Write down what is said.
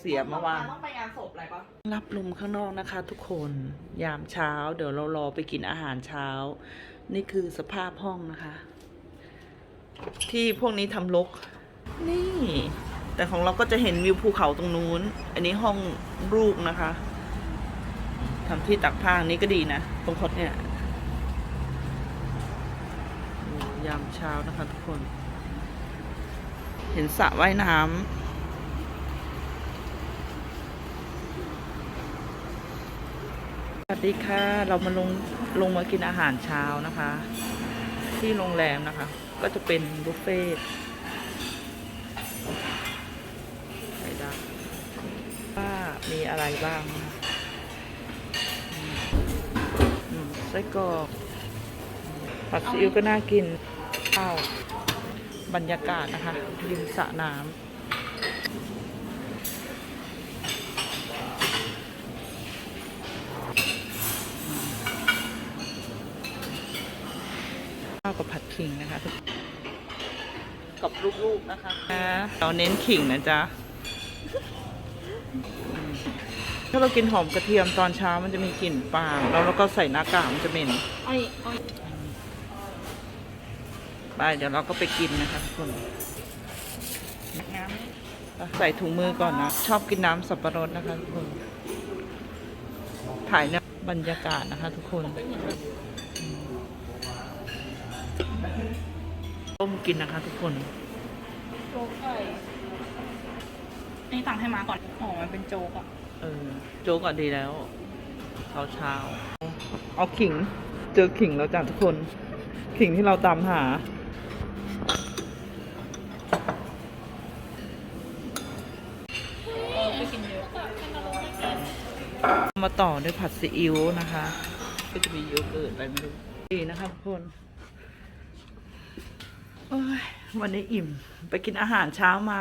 เสียเมื่อวานต้องไปงานศพอะไรปะรับลมข้างนอกนะคะ ทุกคนยามเช้า เดี๋ยวเรารอไปกินอาหารเช้า นี่คือสภาพห้องนะคะ ที่พวกนี้ทำลก นี่ แต่ของเราก็จะเห็นวิวภูเขาตรงนู้น อันนี้ห้องลูกนะคะทำที่ตักผ้าอันนี้ก็ดีนะ ตรงคดเนี่ยโอ้ยามเช้านะคะ ทุกคน เห็นสระว่ายน้ำ วัสดีค่ะ เรามาลงลงมากินอาหารเช้านะคะ ที่โรงแรมนะคะ ก็จะเป็นบุฟเฟ่ต์ไข่ดาวว่ามีอะไรบ้างนะะอืมไส้กรอกผัดซีอิ๊วก็น่ากินข้าวบรรยากาศนะคะริมสระน้ำาวกับผัดขิงนะคะทุกกับลูกๆนะคะ เราเน้นขิงนะจ๊ะอืมถ้าเรากินหอมกระเทียมตอนเช้ามันจะมีกลิ่นปาล์มแล้วเราก็ใส่หน้ากากมันจะเหม็นอ้อยอ้อยไปเดี๋ยวเราก็ไปกินนะคะทุกคนน้ใส่ถุงมือก่อนนะ ชอบกินน้ำสับปะรดนะคะทุกคน ถ่ายเนี่ยบรรยากาศนะคะทุกคน ต้มกินนะคะทุกคนำโจ๊กไก่นี่สั่งให้มาก่อน อ๋อ มันเป็นโจ๊กอะ เออ โจ๊กอะดีแล้วเช้าเช้าๆเอาขิง เจอขิงแล้วจ้ะทุกคน ขิงที่เราตามหาไปกินเยอะมาต่อด้วยผัดซีอิ๊วนะคะ ก็จะมีเยอะเกินไปไม่รู้ดีนะคะทุกคนโอ้ย วันนี้อิ่ม ไปกินอาหารเช้ามา